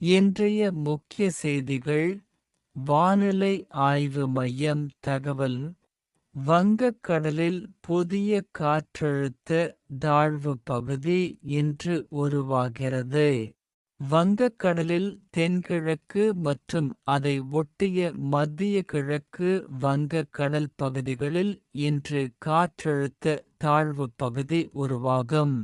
இன்றைய முக்கிய செய்திகள் வானிலை ஆய்வு மையம் தகவல். வங்கக்கடலில் புதிய காற்றழுத்த தாழ்வு பகுதி இன்று உருவாகிறது. வங்கக்கடலில் தென்கிழக்கு மற்றும் அதை ஒட்டிய மத்திய கிழக்கு வங்கக்கடல் பகுதிகளில் இன்று காற்றழுத்த தாழ்வு பகுதி உருவாகும்.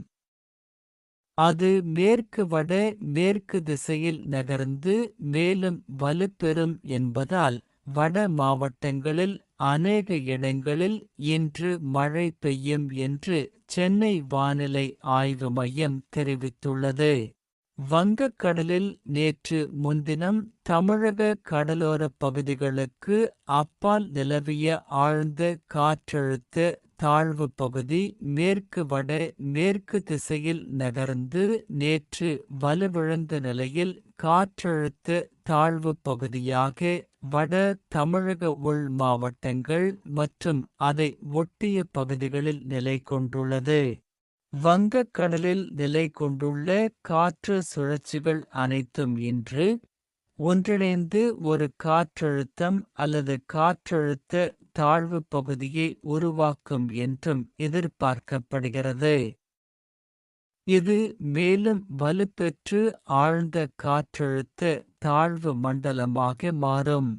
அது மேற்கு வட மேற்கு திசையில் நகர்ந்து மேலும் வலுப்பெறும் என்பதால் வட மாவட்டங்களில் அநேக இடங்களில் இன்று மழை பெய்யும் என்று சென்னை வானிலை ஆய்வு மையம் தெரிவித்துள்ளது. வங்கக்கடலில் நேற்று முன்தினம் தமிழக கடலோரப் பகுதிகளுக்கு அப்பால் நிலவிய ஆழ்ந்த காற்றழுத்த தாழ்வு பகுதி மேற்கு வட மேற்கு திசையில் நகர்ந்து நேற்று வலுவிழந்த நிலையில் காற்றழுத்த தாழ்வு பகுதியாக வட தமிழக உள் மாவட்டங்கள் மற்றும் அதை ஒட்டிய பகுதிகளில் நிலை கொண்டுள்ளது. வங்கக்கடலில் நிலை கொண்டுள்ள காற்று சுழற்சிகள் அனைத்தும் இன்று ஒன்றிணைந்து ஒரு காற்றழுத்தம் அல்லது காற்றழுத்த தாழ்வு பகுதியை உருவாக்கும் என்றும் எதிர்பார்க்கப்படுகிறது. இது மேலும் வலுப்பெற்று ஆழ்ந்த காற்றழுத்த தாழ்வு மண்டலமாக மாறும்.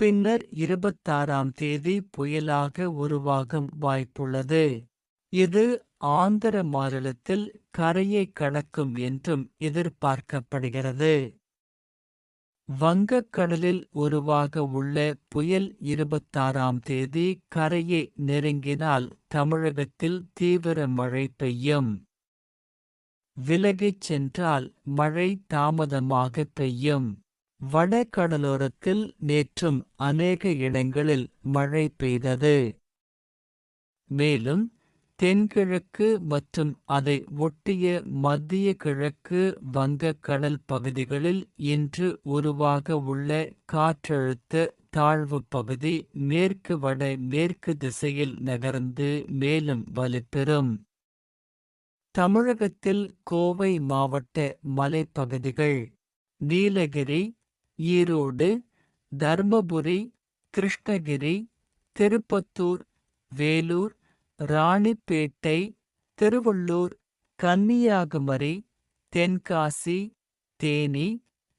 பின்னர் இருபத்தாறாம் தேதி புயலாக உருவாகும் வாய்ப்புள்ளது. இது ஆந்திர மாநிலத்தில் கரையை கடக்கும் என்றும் எதிர்பார்க்கப்படுகிறது. வங்கக்கடலில் உருவாக உள்ள புயல் இருபத்தாறாம் தேதி கரையை நெருங்கினால் தமிழகத்தில் தீவிர மழை பெய்யும். விலகிச் சென்றால் மழை தாமதமாக பெய்யும். வடகடலோரத்தில் நேற்றும் அநேக இடங்களில் மழை பெய்தது. மேலும் தென்கிழக்கு மற்றும் அதை ஒட்டிய மத்திய கிழக்கு வங்கக்கடல் பகுதிகளில் இன்று உருவாக உள்ள காற்றழுத்த தாழ்வு பகுதி மேற்கு வட மேற்கு திசையில் நகர்ந்து மேலும் வலுப்பெறும். தமிழகத்தில் கோவை மாவட்ட மலைப்பகுதிகள் நீலகிரி ஈரோடு தர்மபுரி கிருஷ்ணகிரி திருப்பத்தூர் வேலூர் ராணிப்பேட்டை திருவள்ளூர் கன்னியாகுமரி தென்காசி தேனி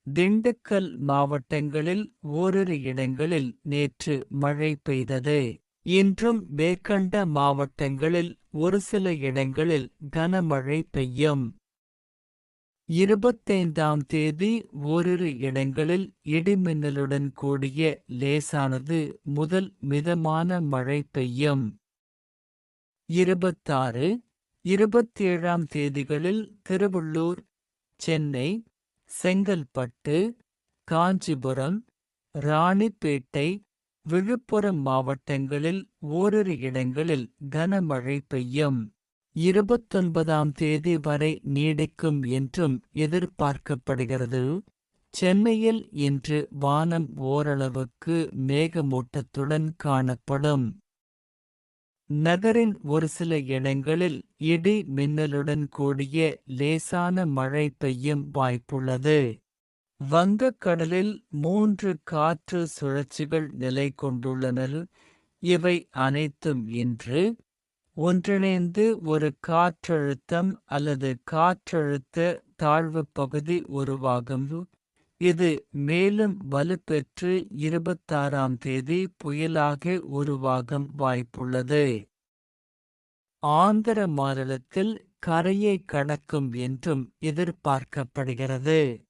திண்டுக்கல் மாவட்டங்களில் ஓரிரு இடங்களில் நேற்று மழை பெய்தது. இன்றும் மேற்கண்ட மாவட்டங்களில் ஒரு சில இடங்களில் கனமழை பெய்யும். இருபத்தைந்தாம் தேதி ஓரிரு இடங்களில் இடிமின்னலுடன் கூடிய லேசானது முதல் மிதமான மழை பெய்யும். இருபத்தாறு இருபத்தேழாம் தேதிகளில் திருவள்ளூர் சென்னை செங்கல்பட்டு காஞ்சிபுரம் ராணிப்பேட்டை விழுப்புரம் மாவட்டங்களில் ஓரிரு இடங்களில் கனமழை பெய்யும். இருபத்தொன்பதாம் தேதி வரை நீடிக்கும் என்றும் எதிர்பார்க்கப்படுகிறது. சென்னையில் இன்று வானம் ஓரளவுக்கு மேகமூட்டத்துடன் காணப்படும். நகரின் ஒரு சில இடங்களில் இடி மின்னலுடன் கூடிய லேசான மழை பெய்யும் வாய்ப்புள்ளது. வங்கக்கடலில் மூன்று காற்று சுழற்சிகள் நிலை கொண்டுள்ளனர். இவை அனைத்தும் இன்று ஒன்றிணைந்து ஒரு காற்றழுத்தம் அல்லது காற்றழுத்த தாழ்வு பகுதி உருவாகும். இது மேலும் வலுப்பெற்று இருபத்தாறாம் தேதி புயலாக உருவாகும் வாய்ப்புள்ளது. ஆந்திர மாநிலத்தில் கரையை கடக்கும் என்றும் எதிர்பார்க்கப்படுகிறது.